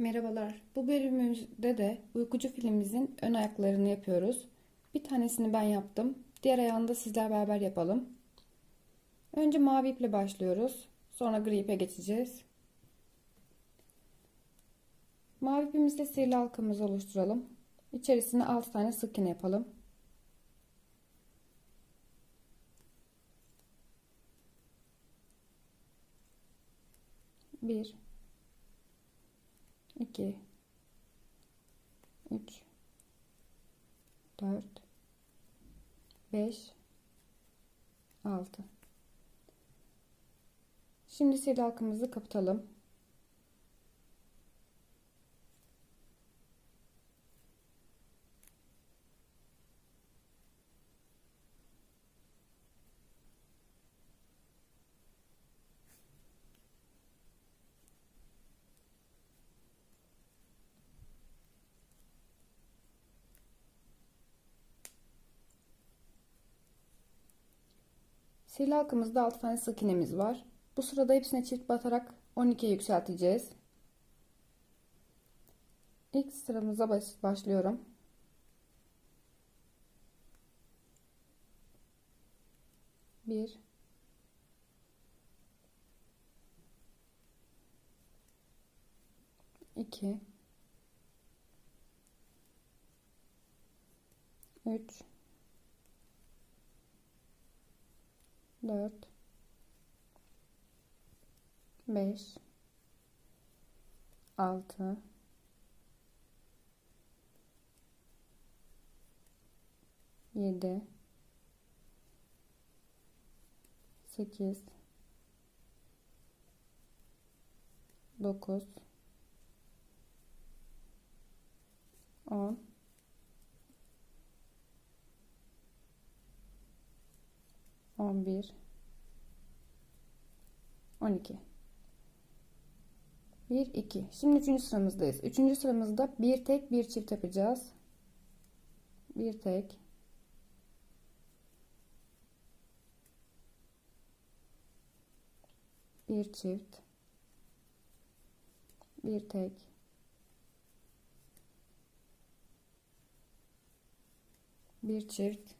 Merhabalar. Bu bölümümüzde de uykucu filimimizin ön ayaklarını yapıyoruz. Bir tanesini ben yaptım. Diğer ayağını da sizler beraber yapalım. Önce mavi iple başlıyoruz. Sonra gri ipe geçeceğiz. Mavi ipimizle sihirli halkamızı oluşturalım. İçerisine 6 tane sık iğne yapalım. Bir, iki, üç, dört, beş, altı. Şimdi sihirli halkamızı kapatalım. Sihirli halkamızda 6 tane sık iğnemiz var. Bu sırada hepsine çift batarak 12'ye yükselteceğiz. İlk sıramıza baş başlıyorum. Bir, iki, üç, dört, beş, altı, yedi, sekiz, dokuz, on, on bir, on iki. 1 2. Şimdi 3. sıramızdayız. 3. sıramızda bir tek bir çift yapacağız. Bir tek bir çift bir tek bir çift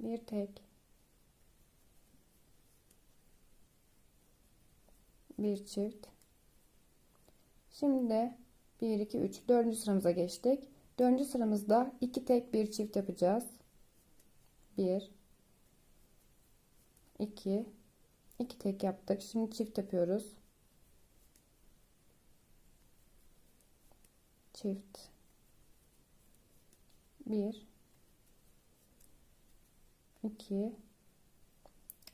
bir tek. Bir çift. Şimdi de 1 2 3 4. sıramıza geçtik. 4. sıramızda 2 tek bir çift yapacağız. 1 2 2 tek yaptık. Şimdi çift yapıyoruz. Çift. 1 2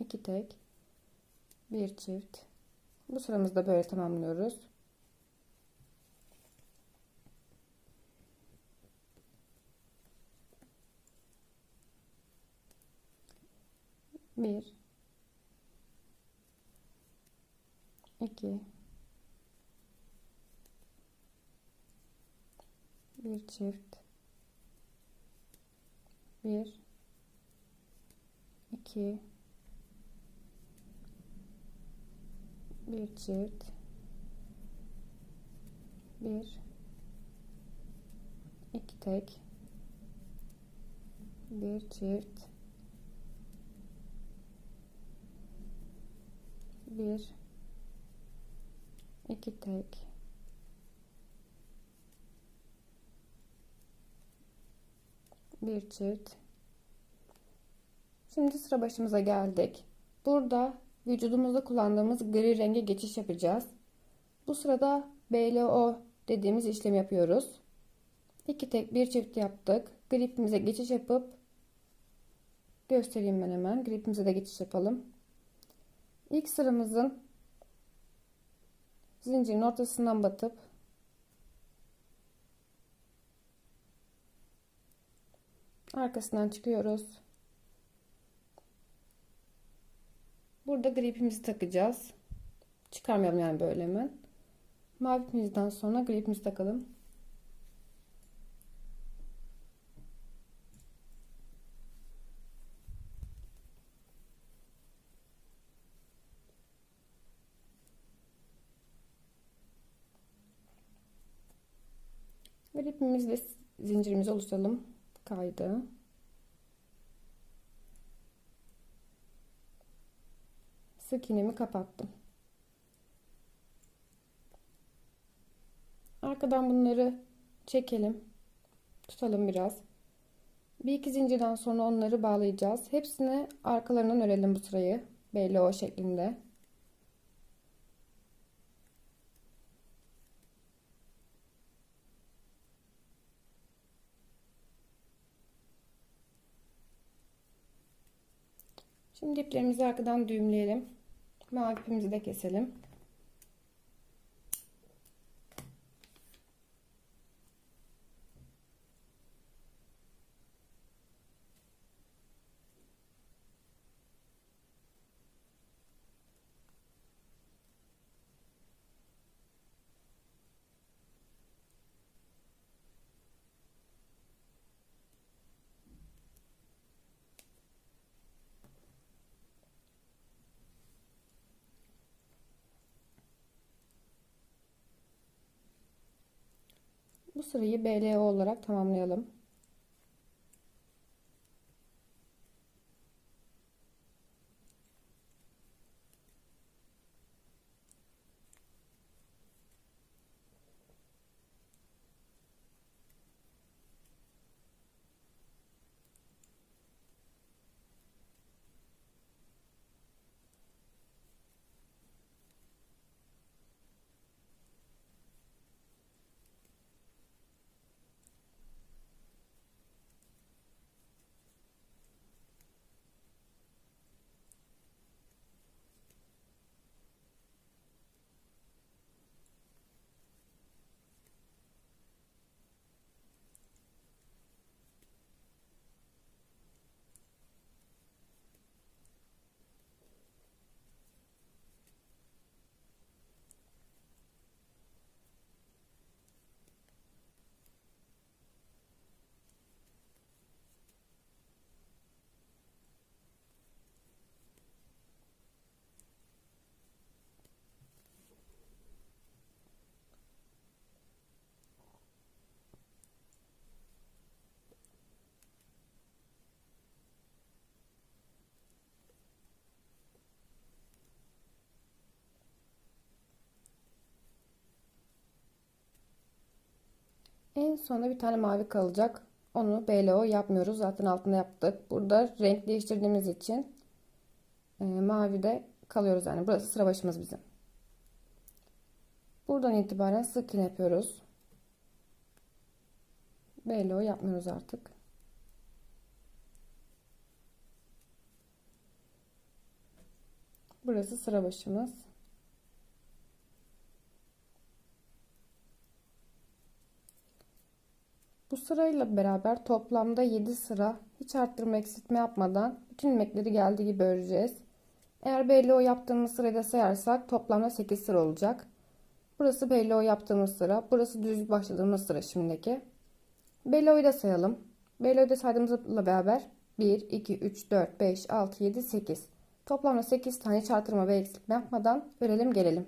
2 tek. Bir çift. Bu sıramızda böyle tamamlıyoruz. Bir. İki. Bir çift. Bir 2 bir çift bir iki tek bir çift bir iki tek bir çift Şimdi sıra başımıza geldik. Burada vücudumuzda kullandığımız gri renge geçiş yapacağız. Bu sırada BLO dediğimiz işlemi yapıyoruz. İki tek bir çift yaptık. Gripimize geçiş yapıp göstereyim ben hemen. Gripimize de geçiş yapalım. İlk sıramızın zincirin ortasından batıp arkasından çıkıyoruz. Burada gripimizi takacağız. Çıkarmayalım yani böyle hemen. Mavi ipimizden sonra gripimizi takalım. Gripimizle zincirimizi oluşturalım. Kaydı. Sık iğnemi kapattım. Arkadan bunları çekelim. Tutalım biraz. Bir iki zincirden sonra onları bağlayacağız. Hepsini arkalarından örelim bu sırayı. Belli o şeklinde. Şimdi arkadan düğümleyelim. Mavi de keselim. Bu sırayı BLO olarak tamamlayalım. En sonunda bir tane mavi kalacak. Onu BLO yapmıyoruz. Zaten altında yaptık. Burada renk değiştirdiğimiz için e, mavi de kalıyoruz. Yani burası sıra başımız bizim. Buradan itibaren sık yapıyoruz. BLO yapmıyoruz artık. Burası sıra başımız. Bu sırayla beraber toplamda 7 sıra hiç arttırma eksiltme yapmadan bütün ilmekleri geldiği gibi öreceğiz. Eğer belli o yaptığımız sırayı sayarsak toplamda 8 sıra olacak. Burası belli o yaptığımız sıra. Burası düz başladığımız sıra şimdiki. Belli o'yu da sayalım. Belli o'yu da saydığımızla beraber 1, 2, 3, 4, 5, 6, 7, 8. Toplamda 8 tane çarptırma ve eksiltme yapmadan örelim gelelim.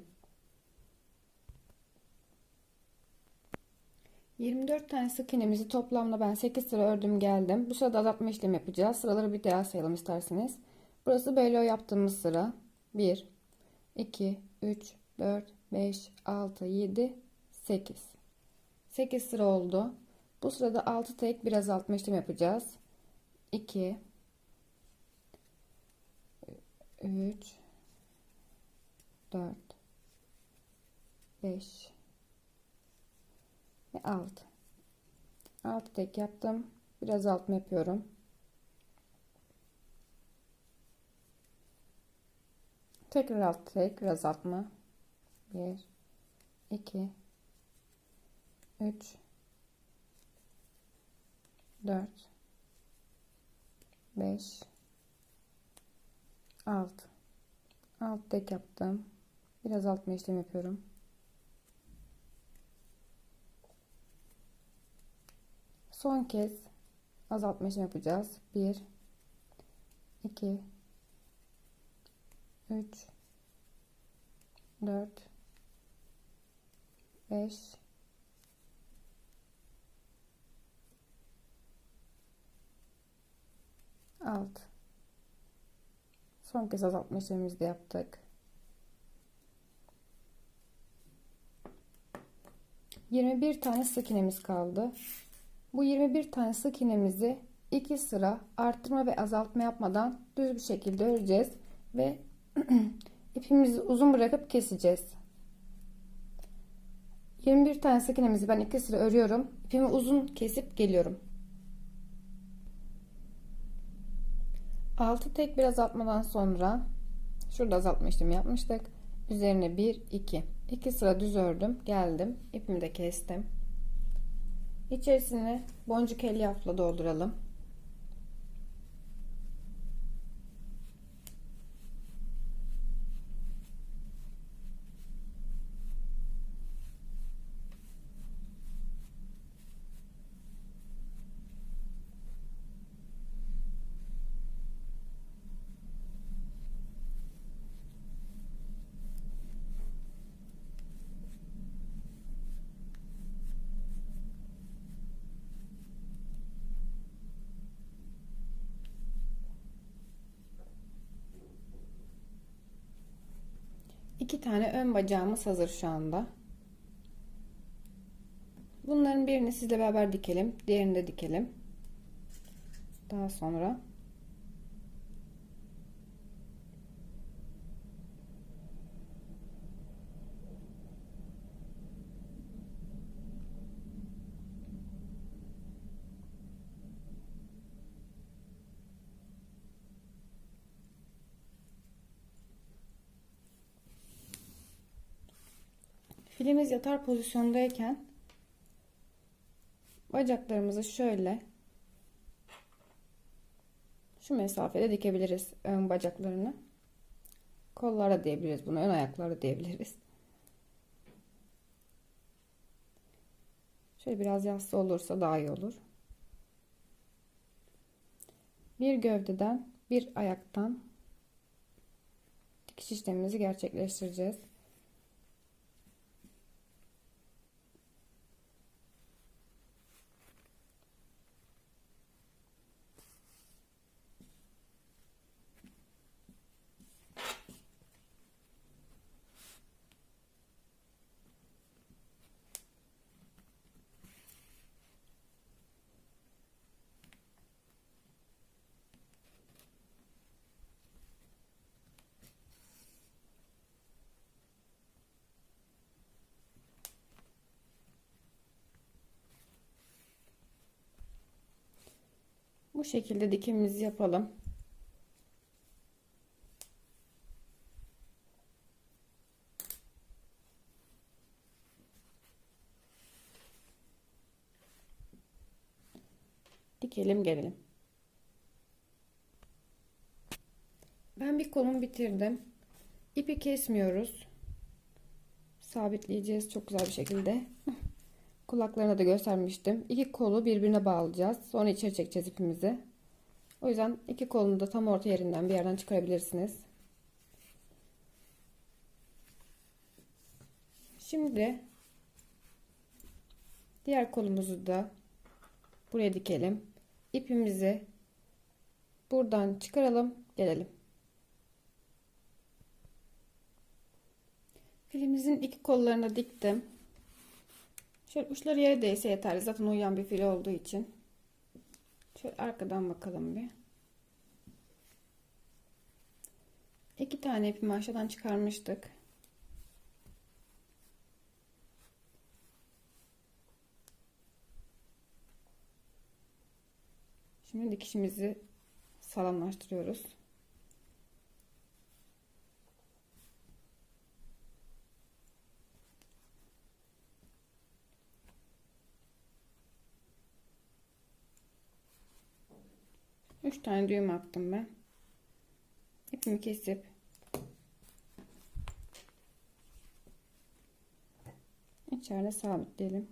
24 tane sık iğnemizi toplamda ben 8 sıra ördüm geldim. Bu sırada azaltma işlemi yapacağız. Sıraları bir daha sayalım isterseniz. Burası BLO yaptığımız sıra. 1, 2, 3, 4, 5, 6, 7, 8. 8 sıra oldu. Bu sırada 6 tek bir azaltma işlemi yapacağız. 2, 3, 4, 5, ve alt. Alt tek yaptım. Biraz altma yapıyorum. Tekrar alt tek, biraz altma. 1 2 3 4 5 6 alt tek yaptım. Biraz altma işlem yapıyorum. Son kez azaltma işlemi yapacağız. 1 2 3 4 5 6 Son kez azaltma işlemimizi de yaptık. 21 tane sık iğnemiz kaldı. Bu 21 tane sık iğnemizi iki sıra arttırma ve azaltma yapmadan düz bir şekilde öreceğiz ve ipimizi uzun bırakıp keseceğiz. 21 tane sık iğnemizi ben iki sıra örüyorum. İpimi uzun kesip geliyorum. 6 tek bir azaltmadan sonra şurada azaltma işlemi yapmıştık. Üzerine 1 2 2 sıra düz ördüm. Geldim. İpimi de kestim. İçerisine boncuk elyafla dolduralım. İki tane ön bacağımız hazır şu anda. Bunların birini sizle beraber dikelim. Diğerini de dikelim. Daha sonra filimiz yatar pozisyondayken bacaklarımızı şöyle şu mesafede dikebiliriz ön bacaklarını. Kollara diyebiliriz bunu. Ön ayakları diyebiliriz. Şöyle biraz yassı olursa daha iyi olur. Bir gövdeden bir ayaktan dikiş işlemimizi gerçekleştireceğiz. Bu şekilde dikimimizi yapalım. Dikelim gelelim. Ben bir kolumu bitirdim. İpi kesmiyoruz. Sabitleyeceğiz çok güzel bir şekilde. Kulaklarına da göstermiştim. İki kolu birbirine bağlayacağız. Sonra içeri çekeceğiz ipimizi. O yüzden iki kolunu da tam orta yerinden bir yerden çıkarabilirsiniz. Şimdi diğer kolumuzu da buraya dikelim. İpimizi buradan çıkaralım, gelelim. Filimizin iki kollarına diktim. Şöyle uçları yere değse yeterli. Zaten uyuyan bir fil olduğu için. Şöyle arkadan bakalım bir. İki tane ipimi aşağıdan çıkarmıştık. Şimdi dikişimizi sağlamlaştırıyoruz. 3 tane düğüm attım ben. İpimi kesip içeride sabitleyelim.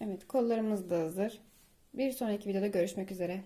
Evet kollarımız da hazır. Bir sonraki videoda görüşmek üzere.